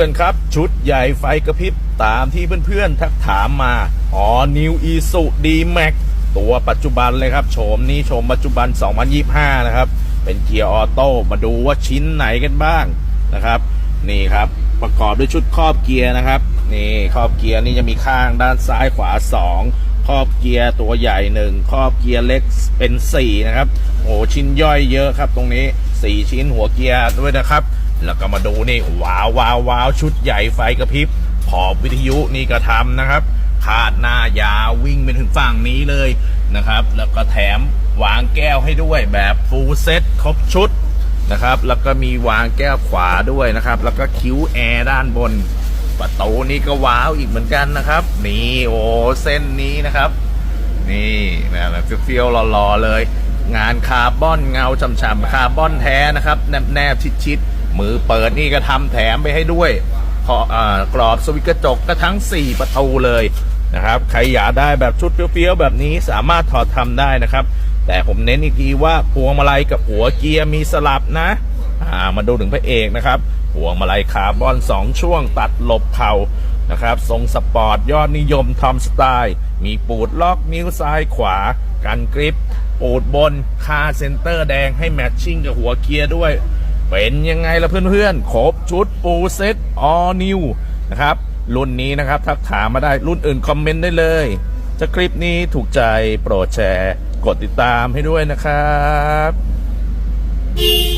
กันครับ ชุดใหญ่ไฟกระพริบตามที่เพื่อนๆทักถามมา อ๋อ New i s u d m a x ตัวปัจจุบันเลยครับโฉมนี้โฉมปัจจุบัน 2025 นะครับ เป็นเกียร์ออโต้มาดูว่าชิ้นไหนกันบ้างนะครับ นี่ครับประกอบด้วยชุดครอบเกียร์นะครับ นี่ครอบเกียร์นี่จะมีข้างด้านซ้ายขวา 2 ครอบเกียร์ตัวใหญ่หนึ่งครอบเกียร์เล็กเป็น 4 นะครับโอ้ชิ้นย่อยเยอะครับตรงนี้ 4 ชิ้นหัวเกียร์ด้วยนะครับ แล้วก็มาดูนี่ว้าวว้าวว้าวชุดใหญ่ไฟกระพริบขอบวิทยุนี่ก็ทำนะครับคาดหน้ายาวิ่งไปถึงฝั่งนี้เลยนะครับ แล้วก็แถมวางแก้วให้ด้วยแบบฟูลเซ็ตครบชุดนะครับ แล้วก็มีวางแก้วขวาด้วยนะครับ แล้วก็คิ้วแอร์ด้านบน ประตูนี้ก็ว้าวอีกเหมือนกันนะครับ นี่โอ้เส้นนี้นะครับ นี่แบบเฟี้ยวๆหล่อๆเลย งานคาร์บอนเงาฉ่ำๆคาร์บอนแท้นะครับ แนบๆชิดๆ มือเปิดนี่ก็ทำแถมไปให้ด้วยพออกรอบสวิตกระจกก็ทั้ง 4 ประตูเลยนะครับใครอยากได้แบบชุดเฟี้ยวๆแบบนี้สามารถถอดทำได้นะครับ แต่ผมเน้นอีกทีว่าพวงมาลัยกับหัวเกียร์มีสลับนะามาดูถึงพระเอกนะครับพวงมาลัยคาร์บอน 2 ช่วงตัดหลบเข่านะครับทรงสปอร์ตยอดนิยมทอมสไตล์ มีปูดล็อกนิ้วซ้ายขวา กันกริปปูดบนคาเซนเตอร์แดงให้แมทชิ่งกับหัวเกียร์ด้วย เป็นยังไงล่ะเพื่อนๆครบชุดปูเซ็ตออนิวนะครับ รุ่นนี้นะครับทักถามมาได้รุ่นอื่นคอมเมนต์ได้เลยถ้าคลิปนี้ถูกใจโปรดแชร์ กดติดตามให้ด้วยนะครับ